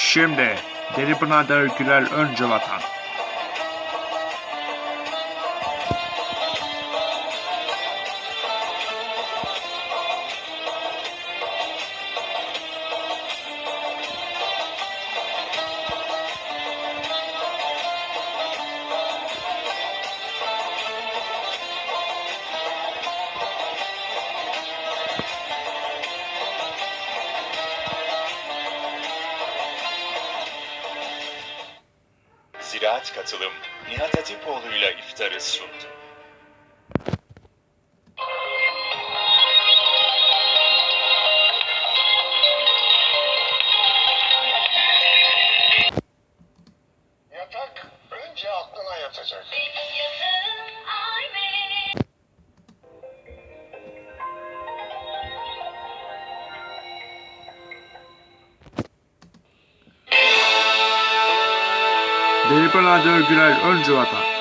Şimdi Deli Pınar'da Gürel Öncü Vatan. Ziraat Katılım Nihat Hatipoğlu'yla iftarı sundu. Yatak önce aklına yatacak. Pınar'da Gürel Öncü Vatan.